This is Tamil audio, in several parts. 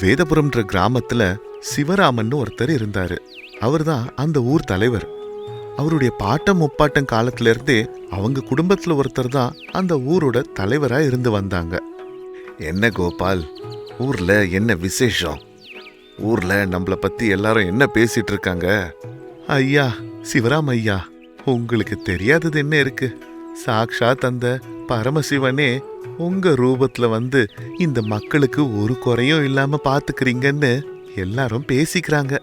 வேதபுரம்ன்ற கிராமத்துல சிவராமன் ஒருத்தர் இருந்தாரு. அவர்தான் அந்த ஊர் தலைவர். அவருடைய பாட்டம் முப்பாட்டம் காலத்துல இருந்தே அவங்க குடும்பத்துல ஒருத்தர் தான் அந்த ஊரோட தலைவரா இருந்து வந்தாங்க. என்ன கோபால் ஊர்ல என்ன விசேஷம்? ஊர்ல நம்மள பத்தி எல்லாரும் என்ன பேசிட்டு இருக்காங்க? ஐயா சிவராம் ஐயா உங்களுக்கு தெரியாதது என்ன இருக்கு? சாக்ஷாத் அந்த பரமசிவனே உங்க ரூபத்துல வந்து இந்த மக்களுக்கு ஒரு குறையும் இல்லாம பாத்துக்கிறீங்கன்னு எல்லாரும் பேசிக்கிறாங்க.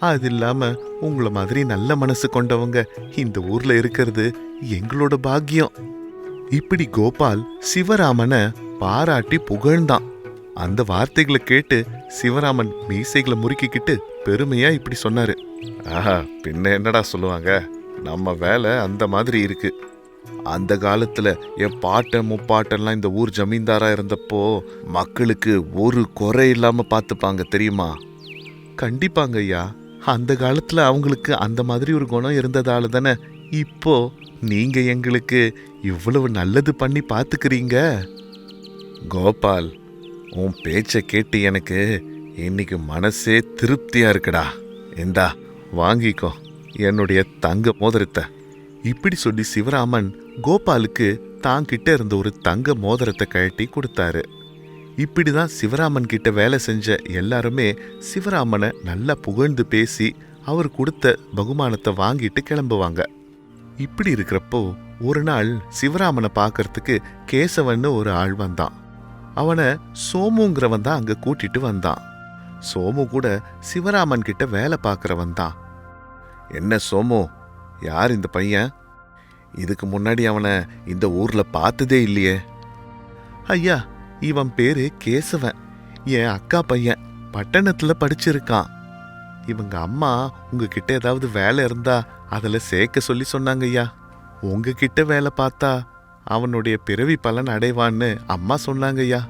அது இல்லாம உங்கள மாதிரி நல்ல மனசு கொண்டவங்க இந்த ஊர்ல இருக்கிறது எங்களோட பாக்கியம். இப்படி கோபால் சிவராமனை பாராட்டி புகழ்ந்தான். அந்த வார்த்தைகளை கேட்டு சிவராமன் மீசைகளை முறுக்கிக்கிட்டு பெருமையா இப்படி சொன்னாரு. ஆஹா பின்ன என்னடா சொல்லுவாங்க? நம்ம வேலை அந்த மாதிரி இருக்கு. அந்த காலத்துல என் பாட்டன் முப்பாட்டெல்லாம் இந்த ஊர் ஜமீன்தாரா இருந்தப்போ மக்களுக்கு ஒரு குறை இல்லாம பார்த்துப்பாங்க தெரியுமா? கண்டிப்பாங்க ஐயா. அந்த காலத்துல அவங்களுக்கு அந்த மாதிரி ஒரு குணம் இருந்ததால தானே இப்போ நீங்க எங்களுக்கு இவ்வளவு நல்லது பண்ணி பார்த்துக்கிறீங்க கோபால் உன் பேச்சை கேட்டு எனக்கு இன்னைக்கு மனசே திருப்தியா இருக்குடா. இந்தா வாங்கிக்கோ. என்னுடைய தங்க மோதிரத்தை. இப்படி சொல்லி சிவராமன் கோபாலுக்கு தான் கிட்ட இருந்த ஒரு தங்க மோதிரத்தை கழட்டி கொடுத்தாரு. இப்படிதான் சிவராமன் கிட்ட வேலை செஞ்ச எல்லாருமே சிவராமனை நல்லா புகழ்ந்து பேசி அவர் கொடுத்த பகுமானத்தை வாங்கிட்டு கிளம்புவாங்க. இப்படி இருக்கிறப்போ ஒரு நாள் சிவராமனை பார்க்கறதுக்கு கேசவன்னு ஒரு ஆள் வந்தான். அவனை சோமுங்கிறவன் தான் அங்க கூட்டிட்டு வந்தான். சோமு கூட சிவராமன் கிட்ட வேலை பார்க்கறவன் தான். என்ன சோமு யார் இந்த பையன்? இதுக்கு முன்னாடி அவனை இந்த ஊர்ல பார்த்ததே இல்லையே. ஐயா இவன் பேரு கேசவன். என் அக்கா பையன். பட்டணத்துல படிச்சிருக்கான். இவங்க அம்மா உங்ககிட்ட ஏதாவது வேலை இருந்தா அதில் சேர்க்க சொல்லி சொன்னாங்க ஐயா. உங்ககிட்ட வேலை பார்த்தா அவனுடைய பிறவி பலன் அடைவான்னு அம்மா சொன்னாங்க ஐயா.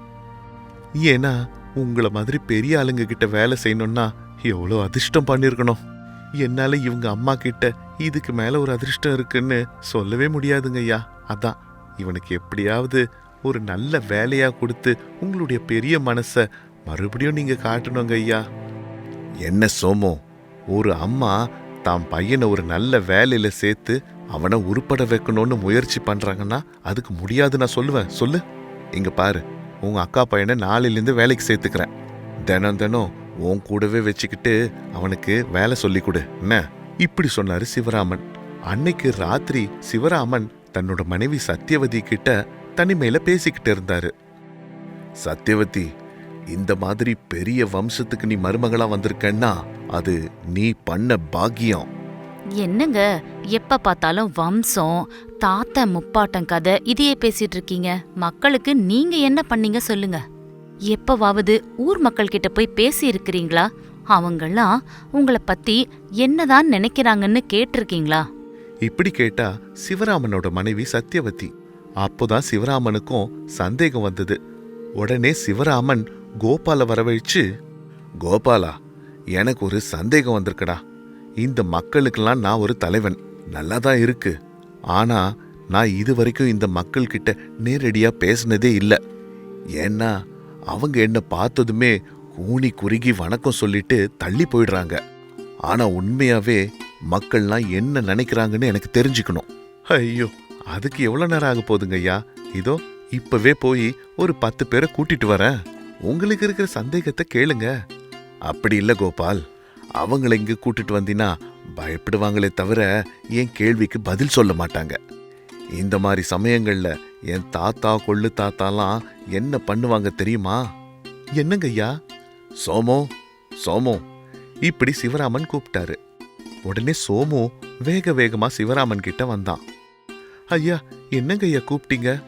ஏன்னா உங்களை மாதிரி பெரிய ஆளுங்க கிட்ட வேலை செய்யணும்னா எவ்வளோ அதிர்ஷ்டம் பண்ணியிருக்கணும் என்னால இவங்க அம்மா கிட்ட இதுக்கு மேல ஒரு அதிர்ஷ்டம் இருக்குன்னு சொல்லவே முடியாதுங்க ஐயா. அதான் இவனுக்கு எப்படியாவது ஒரு நல்ல வேலையா கொடுத்து உங்களுடைய பெரிய மனச மறுபடியும் நீங்க காட்டணுங்க ஐயா. என்ன சோமோ ஒரு அம்மா தாம் பையனை ஒரு நல்ல வேலையில சேர்த்து அவனை உருப்பட வைக்கணும்னு முயற்சி பண்றாங்கன்னா அதுக்கு முடியாது நான் சொல்லுவேன். சொல்லு. இங்க பாரு உங்க அக்கா பையனை நாளையிலேருந்து வேலைக்கு சேர்த்துக்கிறேன். தினம் தினம் உன் கூடவே வச்சுக்கிட்டு அவனுக்கு வேலை சொல்லி கொடு. என்ன? இப்படி சொன்னாரு சிவராமன். அன்னைக்கு ராத்திரி சிவராமன் தன்னோட மனைவி சத்யவதி கிட்ட தனிமையில பேசிக்கிட்டு இருந்தாரு. சத்யவதி இந்த மாதிரி பெரிய வம்சத்துக்கு நீ மருமகளா வந்திருக்கன்னா அது நீ பண்ண பாக்கியம். என்னங்க? எப்ப பார்த்தாலும் வம்சம் தாத்தா முப்பாட்டம் கதை இதையே பேசிட்டு இருக்கீங்க. மக்களுக்கு நீங்க என்ன பண்ணீங்க சொல்லுங்க. எப்பவாவது ஊர் மக்கள் கிட்ட போய் பேசி இருக்கிறீங்களா அவங்கெல்லாம் உங்கள பத்தி என்னதான் நினைக்கிறாங்கன்னு கேட்டிருக்கீங்களா? இப்படி கேட்டா சிவராமனோட மனைவி சத்யவதி. அப்போதான் சிவராமனுக்கும் சந்தேகம் வந்தது. உடனே சிவராமன் கோபால வரவழைச்சு கோபாலா எனக்கு ஒரு சந்தேகம் வந்திருக்குடா. இந்த மக்களுக்கெல்லாம் நான் ஒரு தலைவன். நல்லா தான் இருக்கு. ஆனா நான் இது வரைக்கும் இந்த மக்கள்கிட்ட நேரடியா பேசினதே இல்லை. ஏன்னா அவங்க என்ன பார்த்ததுமே ஊனி குறுகி வணக்கம் சொல்லிட்டு தள்ளி போயிடுறாங்க. ஆனா உண்மையாவே மக்கள்லாம் என்ன நினைக்கிறாங்கன்னு எனக்கு தெரிஞ்சுக்கணும். ஐயோ அதுக்கு எவ்வளவு நேரம் ஆக போகுதுங்க ஐயா? இதோ இப்பவே போய் ஒரு பத்து பேரை கூட்டிட்டு வரேன். உங்களுக்கு இருக்கிற சந்தேகத்தை கேளுங்க. அப்படி இல்ல கோபால். அவங்கள இங்க கூட்டிட்டு வந்தீங்கன்னா பயப்படுவாங்களே தவிர என் கேள்விக்கு பதில் சொல்ல மாட்டாங்க. இந்த மாதிரி சமயங்கள்ல என் தாத்தா கொள்ளு தாத்தாலாம் என்ன பண்ணுவாங்க தெரியுமா? என்னங்க ஐயா? சோமோ சோமோ. இப்படி சிவராமன் கூப்பிட்டாரு. உடனே சோமு வேக வேகமா சிவராமன் கிட்ட வந்தான். ஐயா என்னங்க ஐயா கூப்பிட்டீங்க?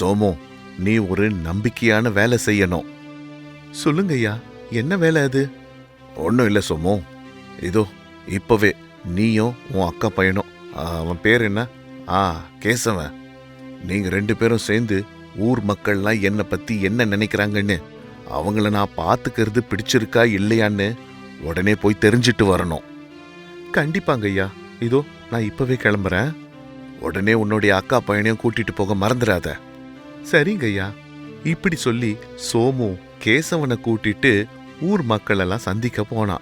சோமு நீ ஒரு நம்பிக்கையான வேலை செய்யணும். சொல்லுங்க ஐயா என்ன வேலை அது? ஒன்றும் இல்லை சோமு. இதோ இப்பவே நீயும் உன் அக்கா பையனும் அவன் பேர் என்ன? ஆ கேசவன். நீங்க ரெண்டு பேரும் சேர்ந்து ஊர் மக்கள்லாம் என்னை பத்தி என்ன நினைக்கிறாங்கன்னு அவங்கள நான் பார்த்துக்கிறது பிடிச்சிருக்கா இல்லையான்னு உடனே போய் தெரிஞ்சிட்டு வரணும். கண்டிப்பாங்க ஐயா. இதோ நான் இப்பவே கிளம்புறேன். உடனே உன்னுடைய அக்கா பையனையும் கூட்டிட்டு போக மறந்துடாத சரிங்க ஐயா. இப்படி சொல்லி சோமு கேசவனை கூட்டிட்டு ஊர் மக்கள் எல்லாம் சந்திக்க போனான்.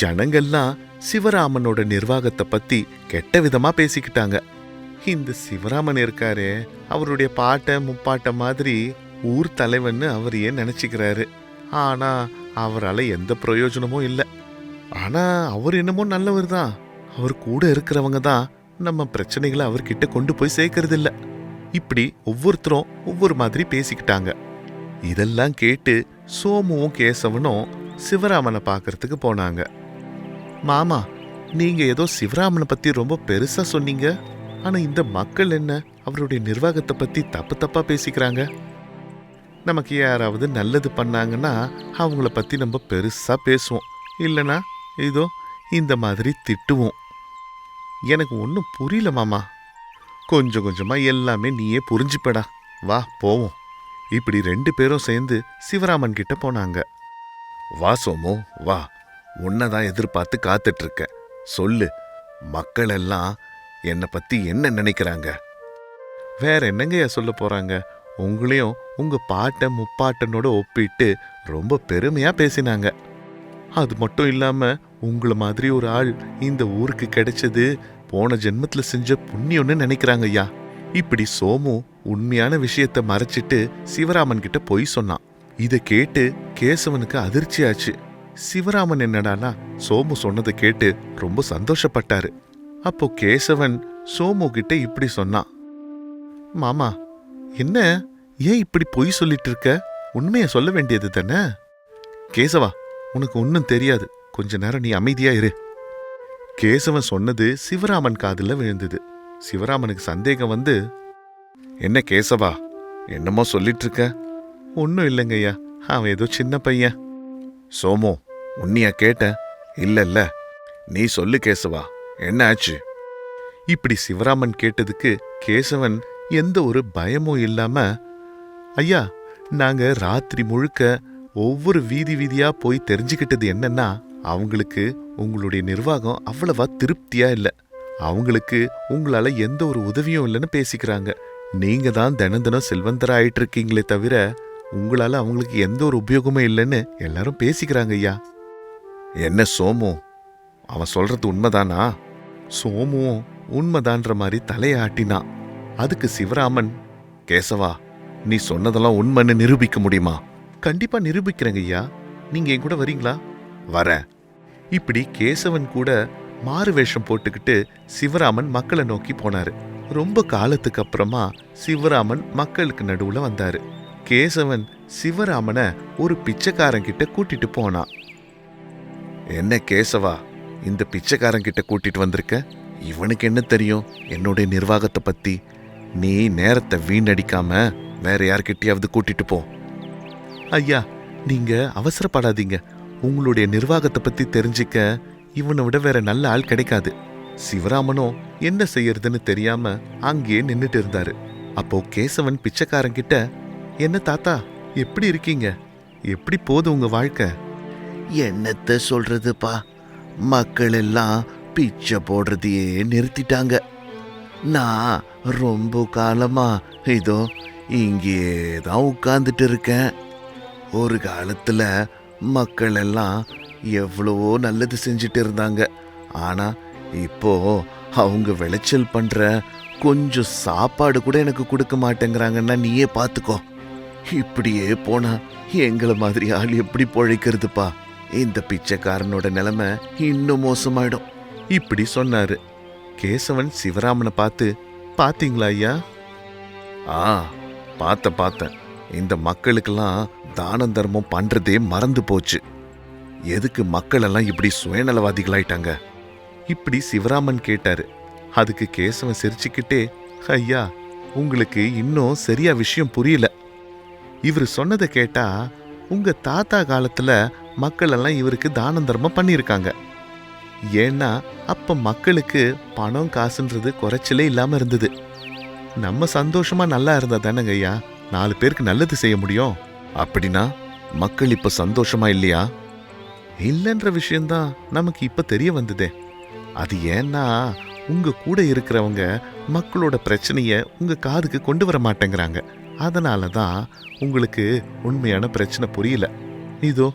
ஜனங்கள்லாம் சிவராமனோட நிர்வாகத்தை பத்தி கெட்ட விதமா பேசிக்கிட்டாங்க. இந்த சிவராமன் இருக்காரே அவருடைய பாட்டை முப்பாட்டை மாதிரி ஊர் தலைவன்னு அவர் ஏன் நினைச்சுக்கிறாரு? ஆனா அவரால் எந்த பிரயோஜனமும் இல்லை. ஆனா அவர் என்னமோ நல்லவர் தான். அவர் கூட இருக்கிறவங்க தான் நம்ம பிரச்சனைகளை அவர்கிட்ட கொண்டு போய் சேர்க்கறது இல்ல இப்படி ஒவ்வொருத்தரும் ஒவ்வொரு மாதிரி பேசிக்கிட்டாங்க. இதெல்லாம் கேட்டு சோமுவும் கேசவனும் சிவராமனை பார்க்கறதுக்கு போனாங்க. மாமா நீங்க ஏதோ சிவராமனை பத்தி ரொம்ப பெருசா சொன்னீங்க. ஆனா இந்த மக்கள் என்ன? அவருடைய நிர்வாகத்தை பத்தி தப்பு தப்பா பேசிக்கிறாங்க. நமக்கு யாராவது நல்லது பண்ணாங்கன்னா அவங்கள பத்தி நம்ம பெருசா பேசுவோம். இல்லனா இதோ இந்த மாதிரி திட்டுவோம். எனக்கு ஒன்றும் புரியல மாமா. கொஞ்சம் கொஞ்சமாக எல்லாமே நீயே புரிஞ்சுப்படா. வா போவோம். இப்படி ரெண்டு பேரும் சேர்ந்து சிவராமன் கிட்ட போனாங்க. வா சோமோ வா. உன்னதான் எதிர்பார்த்து காத்துட்டு இருக்க சொல்லு மக்கள் எல்லாம் என்னை பத்தி என்ன நினைக்கிறாங்க? வேற என்னங்கய்யா சொல்ல போறாங்க? உங்களையும் உங்க பாட்ட முப்பாட்டனோட ஒப்பிட்டு ரொம்ப பெருமையா பேசினாங்க. அது மட்டும் இல்லாம உங்கள மாதிரி ஒரு ஆள் இந்த ஊருக்கு கிடைச்சது போன ஜென்மத்துல செஞ்ச புண்ணியம்னு நினைக்கிறாங்க ஐயா இப்படி சோமு உண்மையான விஷயத்த மறைச்சிட்டு சிவராமன் கிட்ட பொய் சொன்னான். இத கேட்டு கேசவனுக்கு அதிர்ச்சியாச்சு. சிவராமன் என்னடானா சோமு சொன்னதை கேட்டு ரொம்ப சந்தோஷப்பட்டாரு. அப்போ கேசவன் சோமு கிட்ட இப்படி சொன்னான். மாமா என்ன? ஏன் இப்படி பொய் சொல்லிட்டு இருக்க உண்மைய சொல்ல வேண்டியது தானே? கேசவா உனக்கு ஒன்னும் தெரியாது. கொஞ்ச நேரம் நீ அமைதியா இரு. கேசவன் சொன்னது சிவராமன் காதுல விழுந்தது. சிவராமனுக்கு சந்தேகம் வந்து என்ன கேசவா என்னமோ சொல்லிட்டு இருக்க ஒன்றும் இல்லைங்கய்யா. அவன் ஏதோ சின்ன பையன். சோமு உன்னைய கேட்ட இல்ல இல்ல நீ சொல்லு கேசவா என்ன ஆச்சு? இப்படி சிவராமன் கேட்டதுக்கு கேசவன் எந்த ஒரு பயமும் இல்லாம ஐயா நாங்க ராத்திரி முழுக்க ஒவ்வொரு வீதி வீதியா போய் தெரிஞ்சுக்கிட்டது என்னன்னா அவங்களுக்கு உங்களுடைய நிர்வாகம் அவ்வளவா திருப்தியா இல்ல. அவங்களுக்கு உங்களால எந்த ஒரு உதவியும் இல்லைன்னு பேசிக்கிறாங்க. நீங்க தான் தினம் தினம் செல்வந்தரா ஆயிட்டு இருக்கீங்களே தவிர உங்களால அவங்களுக்கு எந்த ஒரு உபயோகமும் இல்லைன்னு எல்லாரும் பேசிக்கிறாங்க ஐயா. என்ன சோமு? அவன் சொல்றது உண்மைதானா? சோமுவும் உண்மைதான்ற மாதிரி தலையாட்டினான் அதுக்கு சிவராமன் கேசவா நீ சொன்னதெல்லாம் உண்மைன்னு நிரூபிக்க முடியுமா? கண்டிப்பா நிரூபிக்கிறேங்க ஐயா. நீங்க என் கூட வரீங்களா? வரேன் இப்படி கேசவன் கூட மாறு வேஷம் போட்டுக்கிட்டு சிவராமன் மக்களை நோக்கி போனாரு. ரொம்ப காலத்துக்கு அப்புறமா சிவராமன் மக்களுக்கு நடுவுல வந்தாரு. கேசவன் சிவராமனை ஒரு பிச்சைக்காரங்கிட்ட கூட்டிட்டு போனான் என்ன கேசவா இந்த பிச்சைக்காரங்கிட்ட கூட்டிட்டு வந்திருக்க? இவனுக்கு என்ன தெரியும்? என்னுடைய நிர்வாகத்தை பத்தி. நீ நேரத்தை வீணடிக்காம வேற யார்கிட்டயாவது கூட்டிட்டு போ. ஐயா நீங்க அவசரப்படாதீங்க. உங்களுடைய நிர்வாகத்தை பத்தி தெரிஞ்சுக்க இவனை விட வேற நல்ல ஆள் கிடைக்காது. சிவராமனும் என்ன செய்யறதுன்னு தெரியாம அங்கேயே நின்னுட்டு இருந்தாரு. அப்போ கேசவன் பிச்சைக்காரங்கிட்ட என்ன தாத்தா எப்படி இருக்கீங்க? எப்படி போகுது உங்க வாழ்க்கை? என்னத்த சொல்றதுப்பா? மக்கள் எல்லாம் பிச்சை போடுறதையே நிறுத்திட்டாங்க. நான் ரொம்ப காலமா இதோ இங்கேயே தான் உட்கார்ந்துட்டு இருக்கேன். ஒரு காலத்துல மக்கள் எல்லாம் எவ்வளவோ நல்லது செஞ்சுட்டு இருந்தாங்க. ஆனா இப்போ அவங்க விளைச்சல் பண்ற கொஞ்சம் சாப்பாடு கூட எனக்கு கொடுக்க மாட்டேங்கிறாங்கன்னா நீயே பார்த்துக்கோ இப்படியே போனா எங்களை மாதிரி ஆள் எப்படி பொழைக்கிறதுப்பா? இந்த பிச்சைக்காரனோட நிலைமை இன்னும் மோசமாயிடும். இப்படி சொன்னாரு. கேசவன் சிவராமனை பார்த்து பாத்தீங்களா ஐயா? ஆ பார்த்த பார்த்தேன். இந்த மக்களுக்கெல்லாம் தான தர்மம் பண்றதே மறந்து போச்சு. எதுக்கு மக்களெல்லாம் இப்படி சுயநலவாதிகளாயிட்டாங்க? இப்படி சிவராமன் கேட்டாரு. அதுக்கு கேசவன் சிரிச்சுக்கிட்டே ஐயா உங்களுக்கு இன்னும் சரியா விஷயம் புரியல. இவர் சொன்னதை கேட்டா உங்க தாத்தா காலத்துல மக்கள் எல்லாம் இவருக்கு தான தர்மம் பண்ணியிருக்காங்க. ஏன்னா அப்ப மக்களுக்கு பணம் காசுன்றது குறைச்சலே இல்லாம இருந்தது. நம்ம சந்தோஷமா நல்லா இருந்தா தானங்க ஐயா? நாலு பேருக்கு நல்லது செய்ய முடியும். அப்படின்னா மக்கள் இப்ப சந்தோஷமா இல்லையா? இல்லைன்ற விஷயம்தான் நமக்கு இப்ப தெரிய வந்ததே. அது ஏன்னா உங்க கூட இருக்கிறவங்க மக்களோட பிரச்சனைய உங்க காதுக்கு கொண்டு வர மாட்டேங்கிறாங்க. அதனால தான் உங்களுக்கு உண்மையான பிரச்சனை புரியல. இதோ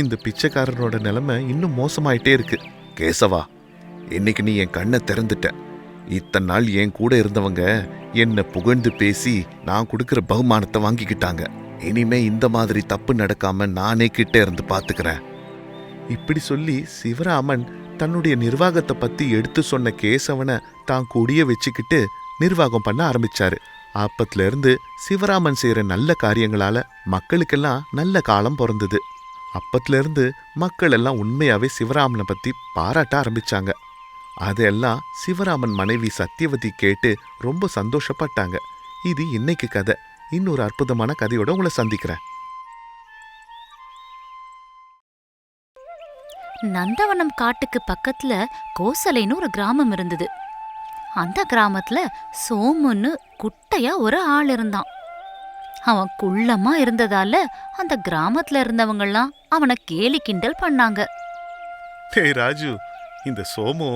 இந்த பிச்சைக்காரனோட நிலைமை இன்னும் மோசமாயிட்டே இருக்கு. கேசவா இன்னைக்கு நீ என் கண்ணை திறந்துட்ட. இத்தனை நாள் என் கூட இருந்தவங்க என்னை புகழ்ந்து பேசி நான் கொடுக்குற பகுமானத்தை வாங்கிக்கிட்டாங்க. இனிமே இந்த மாதிரி தப்பு நடக்காம நானே கிட்டே இருந்து பார்த்துக்கிறேன் இப்படி சொல்லி சிவராமன் தன்னுடைய நிர்வாகத்தை பத்தி எடுத்து சொன்ன கேசவனை தான் கூடிய வச்சுக்கிட்டு நிர்வாகம் பண்ண ஆரம்பிச்சாரு. அப்பத்திலிருந்து சிவராமன் செய்கிற நல்ல காரியங்களால மக்களுக்கெல்லாம் நல்ல காலம் பிறந்தது. அப்பத்திலிருந்து மக்கள் எல்லாம் உண்மையாவே சிவராமனை பத்தி பாராட்ட ஆரம்பிச்சாங்க. அதெல்லாம் சிவராமன் மனைவி சத்தியவதி கேட்டு ரொம்ப சந்தோஷப்பட்டாங்க. இது இன்னைக்கு கதை. இன்னொரு அற்புதமான கதையோட உங்களை சந்திக்கிறேன். நந்தவனம் காட்டுக்கு பக்கத்துல கோசலைன்னு ஒரு கிராமம் இருந்தது. அந்த கிராமத்துல சோமுன்னு குட்டையா ஒரு ஆள் இருந்தான். அவன் குள்ளமா இருந்ததால அந்த கிராமத்துல இருந்தவங்கெல்லாம் அவனை கேலி கிண்டல் பண்ணாங்க. டேய் ராஜு இந்த சோமு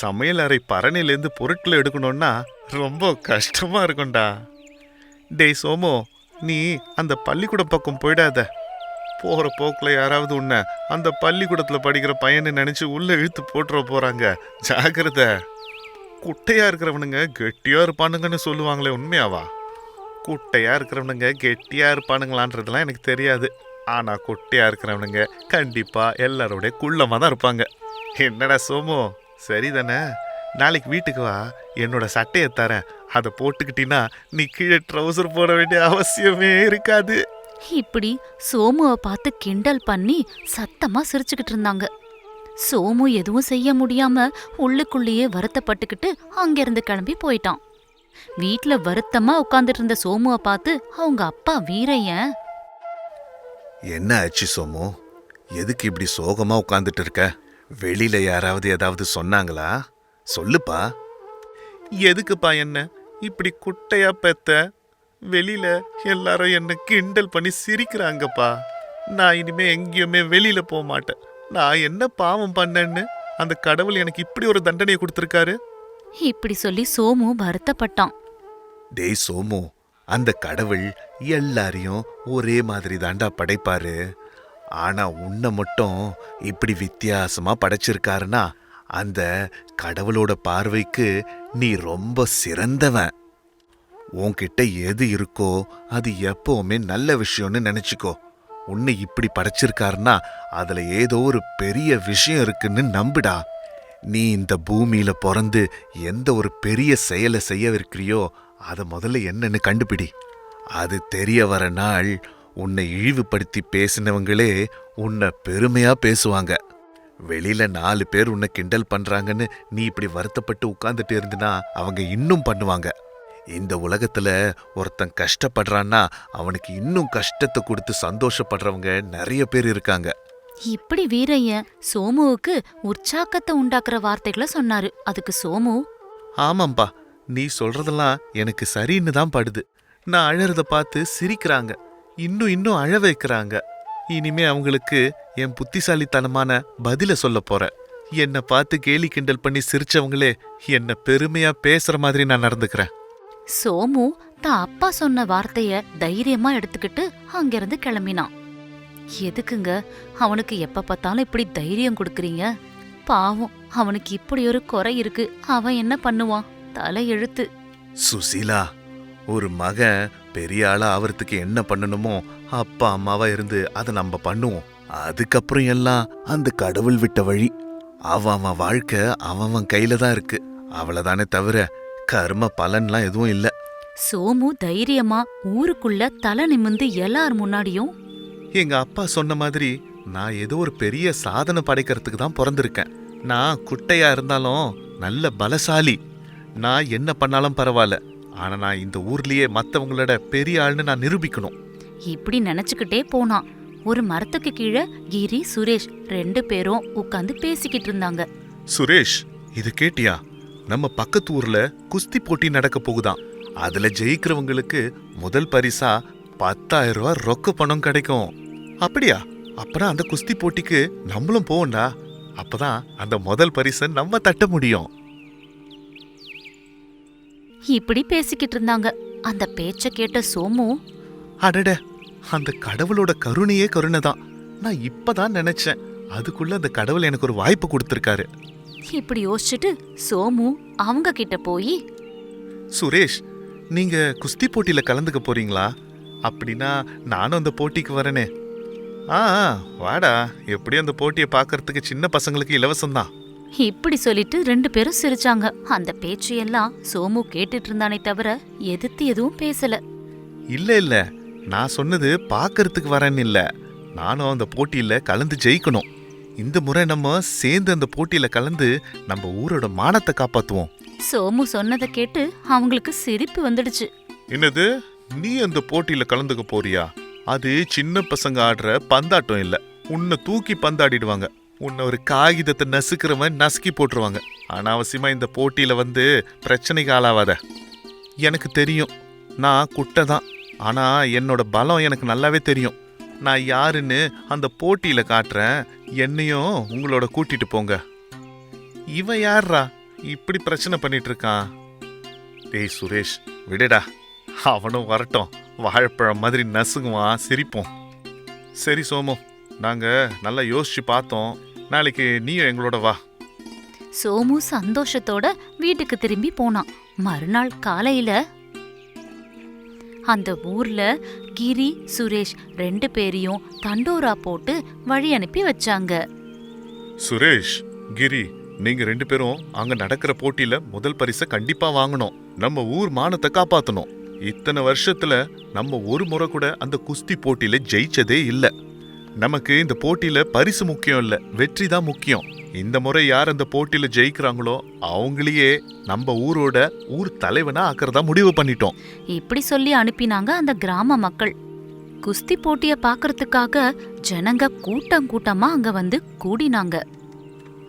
சமையல் அறை பரணிலேருந்து பொருட்களை எடுக்கணும்னா ரொம்ப கஷ்டமா இருக்கும்டா. டேய் சோமு நீ அந்த பள்ளிக்கூடம் பக்கம் போயிடாத. போகிற போக்கில் யாராவது உன்னை அந்த பள்ளிக்கூடத்தில் படிக்கிற பையனை நினச்சி உள்ளே இழுத்து போட்டுற போகிறாங்க ஜாக்கிரதை. குட்டையா இருக்கிறவனுங்க கெட்டியா இருப்பானுங்கன்னு சொல்லுவாங்களே உண்மையாவா? குட்டையா இருக்கிறவனுங்க கெட்டியா இருப்பானுங்களான்றதுலாம் எனக்கு தெரியாது. ஆனா குட்டையா இருக்கிறவனுங்க கண்டிப்பா எல்லாரோடைய குள்ளமா தான் இருப்பாங்க. என்னடா சோமு? சரிதானே? நாளைக்கு வீட்டுக்கு வா. என்னோட சட்டையை தரேன். அதை போட்டுக்கிட்டீங்கன்னா நீ கீழே ட்ரௌசர் போட வேண்டிய அவசியமே இருக்காது. இப்படி சோமுவை பார்த்து கிண்டல் பண்ணி சத்தமா சிரிச்சுக்கிட்டு இருந்தாங்க. சோமு எதுவும் செய்ய முடியாம உள்ளுக்குள்ளேயே வருத்தப்பட்டுக்கிட்டு அங்கிருந்து கிளம்பி போயிட்டான். வீட்ல வருத்தமா உட்கார்ந்துட்டு இருந்த சோமுவை பார்த்து அவங்க அப்பா வீரையன் என்ன ஆச்சு சோமு? எதுக்கு இப்படி சோகமா உட்காந்துட்டு இருக்க? வெளியில யாராவது ஏதாவது சொன்னாங்களா? சொல்லுப்பா. எதுக்குப்பா என்ன? இப்படி குட்டையா பெத்த? வெளியில எல்லாரும் என்ன கிண்டல் பண்ணி சிரிக்கிறாங்கப்பா. நான் இனிமே எங்கேயுமே வெளியில போக மாட்டேன். நான் என்ன பாவம் பண்ணேன்னு அந்த கடவுள் எனக்கு இப்படி ஒரு தண்டனையை கொடுத்துருக்காரு? இப்படி சொல்லி சோமு வருத்தப்பட்டான். டேய் சோமு அந்த கடவுள் எல்லாரையும் ஒரே மாதிரி தாண்டா படைப்பாரு. ஆனா உன்னை மட்டும் இப்படி வித்தியாசமா படைச்சிருக்காருன்னா அந்த கடவுளோட பார்வைக்கு நீ ரொம்ப சிறந்தவன். உன்கிட்ட எது இருக்கோ அது எப்பவுமே நல்ல விஷயம்னு நினைச்சுக்கோ. உன்னை இப்படி படைச்சிருக்காருன்னா அதுல ஏதோ ஒரு பெரிய விஷயம் இருக்குன்னு நம்புடா. நீ இந்த பூமியில பிறந்து எந்த ஒரு பெரிய செயலை செய்யவிருக்கிறியோ அதை முதல்ல என்னன்னு கண்டுபிடி. அது தெரிய வர நாள் உன்னை இழிவுபடுத்தி பேசினவங்களே உன்னை பெருமையா பேசுவாங்க. வெளியில நாலு பேர் உன்னை கிண்டல் பண்றாங்கன்னு நீ இப்படி வருத்தப்பட்டு உட்கார்ந்துட்டு இருந்தினா அவங்க இன்னும் பண்ணுவாங்க. இந்த உலகத்துல ஒருத்தன் கஷ்டப்படுறான்னா அவனுக்கு இன்னும் கஷ்டத்தை கொடுத்து சந்தோஷப்படுறவங்க நிறைய பேர் இருக்காங்க. இப்படி வீரையன் சோமுவுக்கு உற்சாகத்தை உண்டாக்குற வார்த்தைகளை சொன்னாரு. அதுக்கு சோமு ஆமாம்பா நீ சொல்றதெல்லாம் எனக்கு சரின்னு தான் படுது. நான் அழறத பார்த்து சிரிக்கிறாங்க. இன்னும் இன்னும் அழ வைக்கிறாங்க. இனிமே அவங்களுக்கு என் புத்திசாலித்தனமான பதில சொல்ல போறேன் என்னை பார்த்து கேலி கிண்டல் பண்ணி சிரிச்சவங்களே என்ன பெருமையா பேசுற மாதிரி நான் நடந்துக்கிறேன். சோமு தான் அப்பா சொன்ன வார்த்தைய தைரியமா எடுத்துக்கிட்டு அங்கிருந்து கிளம்பினான். எதுக்குங்க? அவனுக்கு எப்ப பார்த்தாலும் இப்படி தைரியம் கொடுக்கறீங்க? பாவம் அவனுக்கு இப்படி ஒரு குறை இருக்கு. அவன் என்ன பண்ணுவான்? தலை எழுத்து. சுசீலா ஒரு மகன் பெரிய ஆளா ஆவறதுக்கு என்ன பண்ணணுமோ அப்பா அம்மாவா இருந்து அதை நம்ம பண்ணுவோம். அதுக்கப்புறம் எல்லாம் அந்த கடவுள் விட்ட வழி. அவன் அவன் வாழ்க்கை அவன் அவன் கையில தான் இருக்கு. அவ்வளவுதானே தவிர கர்ம பலன்லாம் எதுவும் இல்ல. சோமு தைரியமா ஊருக்குள்ள தலை நிமிந்து எல்லார் முன்னாடியும் எங்க அப்பா சொன்ன மாதிரி நான் ஏதோ ஒரு பெரிய சாதனை படைக்கிறதுக்கு தான் பிறந்திருக்கேன். நான் குட்டையா இருந்தாலும் நல்ல பலசாலி. நான் என்ன பண்ணாலும் பரவாயில்ல. ஆனா நான் இந்த ஊர்லயே மத்தவங்களோட பெரிய ஆள்னு நான் நிரூபிக்கணும். இப்படி நினைச்சுக்கிட்டே போனான் ஒரு மரத்துக்கு கீழே கிரி சுரேஷ் ரெண்டு பேரும் உட்கார்ந்து பேசிக்கிட்டு இருந்தாங்க. சுரேஷ் இது கேட்டியா? நம்ம பக்கத்து ஊர்ல குஸ்தி போட்டி நடக்க போகுதாம். அதுல ஜெயிக்கிறவங்களுக்கு முதல் பரிசா பத்தாயிரம் ரூபாய் ரொக்க பணம் கிடைக்கும். அப்படியா? அப்புறம் அந்த குஸ்தி போட்டிக்கு நம்மளும் போவோம்டா. அப்பதான் அந்த முதல் பரிசை நம்ம தட்ட முடியும். இப்படி பேசிக்கிட்டு இருந்தாங்க. அந்த பேச்ச கேட்ட சோமு அடட அந்த கடவுளோட கருணையே கருணை தான் நான் இப்பதான் நினைச்சேன். அதுக்குள்ள அந்த கடவுள் எனக்கு ஒரு வாய்ப்பு கொடுத்திருக்காரு. இப்படி யோசிச்சுட்டு சோமு அவங்க கிட்ட போய் சுரேஷ் நீங்க குஸ்தி போட்டியில கலந்துக்க போறீங்களா? அப்படின்னா நானும் அந்த போட்டிக்கு வரனே. ஆ வாடா. எப்படி அந்த போட்டியை பார்க்கறதுக்கு சின்ன பசங்களுக்கு இலவசம்தான். இப்படி சொல்லிட்டு ரெண்டு பேரும் சிரிச்சாங்க. அந்த பேச்சையெல்லாம் சோமு கேட்டுட்டு இருந்தானே தவிர எதிர்த்து எதுவும் பேசல. இல்ல இல்ல. நான் சொன்னது பார்க்கறதுக்கு வரேன்னு இல்ல. நானும் அந்த போட்டியில கலந்து ஜெயிக்கணும். இந்த முறை நம்ம சேர்ந்து அந்த போட்டியில கலந்து நம்ம ஊரோட மானத்தை காப்பாத்துவோம். சோமு சொன்னதை கேட்டு அவங்களுக்கு சிரிப்பு வந்துடுச்சு. என்னது? நீ அந்த போட்டியில கலந்துக்க போறியா? அது சின்ன பசங்க ஆடுற பந்தாட்டம் இல்ல. உன்னை தூக்கி பந்தாடிடுவாங்க. உன்னை ஒரு காகிதத்தை நசுக்கிறவன் நசுக்கி போட்டுருவாங்க. அனாவசியமா இந்த போட்டியில வந்து பிரச்சனைக்கு ஆளாவாத. எனக்கு தெரியும். நான் குட்டை தான் ஆனா என்னோட பலம் எனக்கு நல்லாவே தெரியும். நான் யாருன்னு அந்த போட்டியில் காட்டுறேன். என்னையும் உங்களோட கூட்டிட்டு போங்க. இவன் யார்ரா இப்படி பிரச்சனை பண்ணிட்டு இருக்கான் டேய் சுரேஷ் விடுடா. அவனும் வரட்டும். வாழைப்பழம் மாதிரி நசுங்குவான் சிரிப்போம். சரி சோமு நாங்கள் நல்லா யோசிச்சு பார்த்தோம். நாளைக்கு நீயும் எங்களோட வா. சோமு சந்தோஷத்தோட வீட்டுக்கு திரும்பி போனான். மறுநாள் காலையில அந்த ஊர்ல கிரி சுரேஷ் ரெண்டு பேரையும் தண்டோரா போட்டு வழி அனுப்பி வச்சாங்க. சுரேஷ் கிரி நீங்க ரெண்டு பேரும் அங்க நடக்கிற போட்டியில முதல் பரிசை கண்டிப்பா வாங்கணும். நம்ம ஊர் மானத்தை காப்பாத்தணும். இத்தனை வருஷத்துல நம்ம ஒரு முறை கூட அந்த குஸ்தி போட்டியில ஜெயிச்சதே இல்ல. நமக்கு இந்த போட்டியில பரிசு முக்கியம் இல்ல வெற்றி தான் முக்கியம். இந்த முறை யார் அந்த போட்டியில ஜெயிக்கிறாங்களோ அவங்களையே நம்ம ஊரோட ஊர் தலைவனா ஆக்கிறதா முடிவு பண்ணிட்டோம். இப்படி சொல்லி அனுப்பினாங்க அந்த கிராம மக்கள். குஸ்தி போட்டிய பாக்குறதுக்காக ஜனங்க கூட்டம் கூட்டமா அங்க வந்து கூடினாங்க.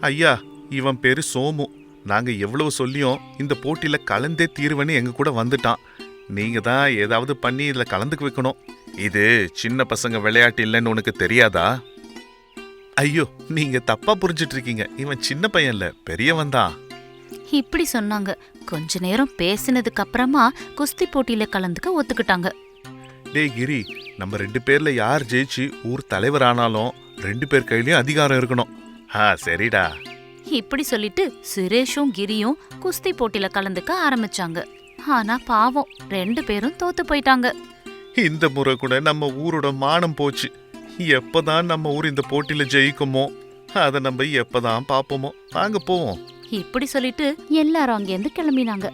ஐயா இவன் பேரு சோமு. நாங்க எவ்வளவு சொல்லியும் இந்த போட்டியில கலந்தே தீர்வன்னு எங்க கூட வந்துட்டான். நீங்க தான் ஏதாவது பண்ணி இதுல கலந்துக்க வைக்கணும். இது சின்ன பசங்க விளையாட்டு இல்லைன்னு உனக்கு தெரியாதா? ஐயோ நீங்க தப்பா புரிஞ்சிட்டு இருக்கீங்க இவன் சின்ன பையன் இல்ல பெரியவன் தான். இப்படி சொன்னாங்க. கொஞ்ச நேரம் பேசினதுக்கு அப்புறமா குஸ்தி போட்டியில கலந்துக்க ஒத்துக்கிட்டாங்க. டேய் கிரி நம்ம ரெண்டு பேர்ல யார் ஜெயிச்சு ஊர் தலைவர் ஆனாலும் ரெண்டு பேர் கையிலயும் அதிகாரம் இருக்கணும். ஆ சரிடா. இப்படி சொல்லிட்டு சுரேஷும் கிரியும் குஸ்தி போட்டியில கலந்துக்க ஆரம்பிச்சாங்க. ஆனா பாவம் ரெண்டு பேரும் தோத்து போயிட்டாங்க. இந்த முறை கூட நம்ம ஊரோட மானம் போச்சு. எப்பதான் நம்ம ஊர் இந்த போட்டியில ஜெயிக்குமோ அதை நம்ம எப்பதான் பாப்போமோ. வாங்க போவோம். இப்படி சொல்லிட்டு எல்லாரும் அங்கேருந்து கிளம்பினாங்க.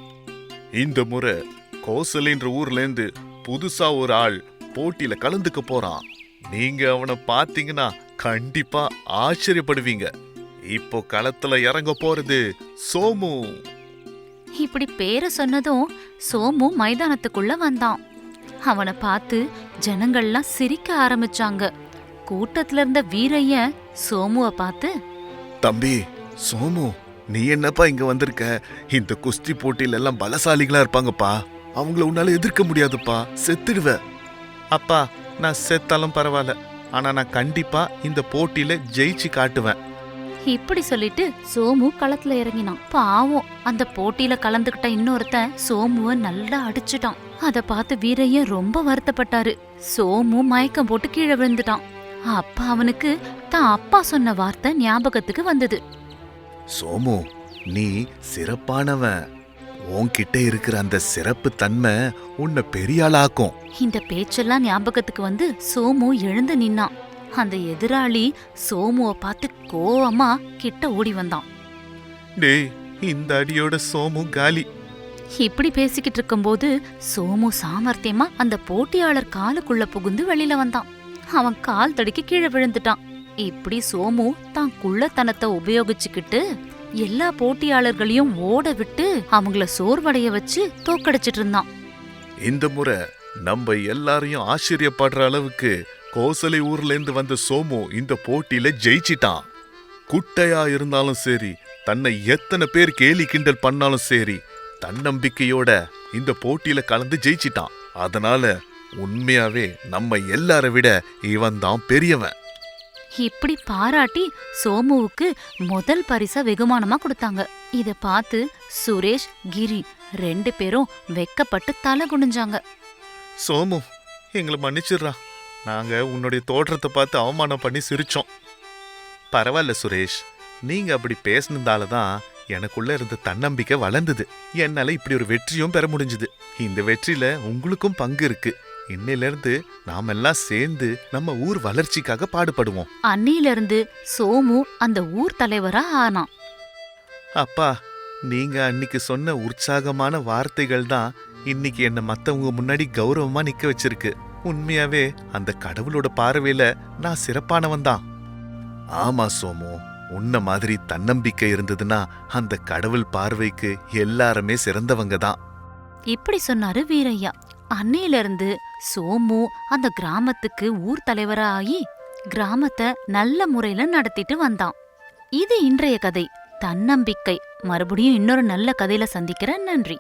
இந்த முறை கோசலின்ற ஊர்ல இருந்து புதுசா ஒரு ஆள் போட்டியில கலந்துக்க போறான். நீங்க அவனை பாத்தீங்கன்னா கண்டிப்பா ஆச்சரியப்படுவீங்க. இப்போ களத்துல இறங்க போறது சோமு. இப்படி பேரை சொன்னதும் சோமு மைதானத்துக்குள்ள வந்தான். அவனை பார்த்து ஜனங்கள்லாம் சிரிக்க ஆரம்பிச்சாங்க. கூட்டத்துல இருந்த வீரையன் சோமுவ பார்த்து தம்பி சோமு நீ என்னப்பா இங்க வந்திருக்க? இந்த குஸ்தி போட்டியில எல்லாம் பலசாலிகளா இருப்பாங்கப்பா. அவங்கள உன்னால எதிர்க்க முடியாதுப்பா. செத்துடுவ. அப்பா நான் செத்தாலும் பரவாயில்ல. ஆனா நான் கண்டிப்பா இந்த போட்டியில ஜெயிச்சு காட்டுவேன். இப்படி சொல்லிட்டு சோமு களத்துல இறங்கினான். பாவம் அந்த போட்டியில கலந்துகிட்ட இன்னொருத்தன் சோமுவ நல்லா அடிச்சுட்டான். அத பார்த்து வீரையன் ரொம்ப வருத்தப்பட்டாரு. சோமு மயக்கம் போட்டு கீழே விழுந்துட்டான். அப்ப அவனுக்கு தான் அப்பா சொன்ன வார்த்தை ஞாபகத்துக்கு வந்தது. சோமு நீ சிறப்பானவன். உன்கிட்ட இருக்கிற அந்த சிறப்பு தன்மை உன்னை பெரிய ஆளாக்கும். இந்த பேச்செல்லாம் ஞாபகத்துக்கு வந்து சோமு எழுந்து நின்னான். அந்த எதிராளி சோமுவ பார்த்து கோவமா கிட்ட ஓடி வந்தான். டேய் இந்த அடியோட சோமு காலி. இப்படி பேசிக்கிட்டு இருக்கும்போது சோமு சாமர்த்தியமா அந்த போட்டியாளர் காலுக்குள்ள புகுந்து வெளியில வந்தான். அவன் கால் தடுக்கி கீழே விழுந்துட்டான். இப்படி சோமு தான் குள்ளத்தனத்தை உபயோகிச்சுக்கிட்டு எல்லா போட்டியாளர்களையும் ஓட விட்டு அவங்கள சோர்வடைய வச்சு தோக்கடிச்சிட்டு இருந்தான். இந்த முறை நம்ம எல்லாரையும் ஆச்சரியப்படுற அளவுக்கு கோசலை ஊர்ல இருந்து வந்த சோமு இந்த போட்டியில ஜெயிச்சிட்டான். குட்டையா இருந்தாலும் சரி தன்னை எத்தனை பேர் கேலி கிண்டல் பண்ணாலும் சரி தன்னம்பிக்கையோட இந்த போட்டியில கலந்து ஜெயிச்சிட்டான். அதனால உண்மையாவே நம்ம எல்லாரை விட இவன் தான் பெரியவன். இப்படி பாராட்டி சோமுவுக்கு முதல் பரிச வெகுமானமா கொடுத்தாங்க. இத பார்த்து சுரேஷ் கிரி ரெண்டு பேரும் வெக்கப்பட்டு தலை குனிஞ்சாங்க. சோமு எங்களை மன்னிச்சிடுறா. நாங்க உன்னுடைய தோற்றத்தை பார்த்து அவமானம் பண்ணி சிரிச்சோம். பரவாயில்ல சுரேஷ் நீங்க அப்படி பேசினதால தான் எனக்குள்ள இருந்த தன்னம்பிக்கை வளர்ந்தது. என்னால இப்படி ஒரு வெற்றியும் பெற முடிஞ்சுது. இந்த வெற்றியில உங்களுக்கும் பங்கு இருக்கு. இன்னையில இருந்து நாம எல்லாம் சேர்ந்து நம்ம ஊர் வளர்ச்சிக்காக பாடுபடுவோம். அன்னியில இருந்து சோமு அந்த ஊர் தலைவரா ஆனான். அப்பா நீங்க அன்னைக்கு சொன்ன உற்சாகமான வார்த்தைகள் தான் இன்னைக்கு என்ன மத்தவங்க முன்னாடி கௌரவமா நிக்க வச்சிருக்கு. உண்மையாவே அந்த கடவுளோட பார்வையில நான் சிறப்பானவன் தான். ஆமா சோமு உன்ன மாதிரி தன்னம்பிக்கை இருந்ததுன்னா அந்த கடவுள் பார்வைக்கு எல்லாருமே சிறந்தவங்க தான். இப்படி சொன்னாரு வீரையா. அன்னையில இருந்து சோமு அந்த கிராமத்துக்கு ஊர் தலைவரா ஆகி கிராமத்தை நல்ல முறையில நடத்திட்டு வந்தான். இது இன்றைய கதை. தன்னம்பிக்கை. மறுபடியும் இன்னொரு நல்ல கதையில சந்திக்கிறேன். நன்றி.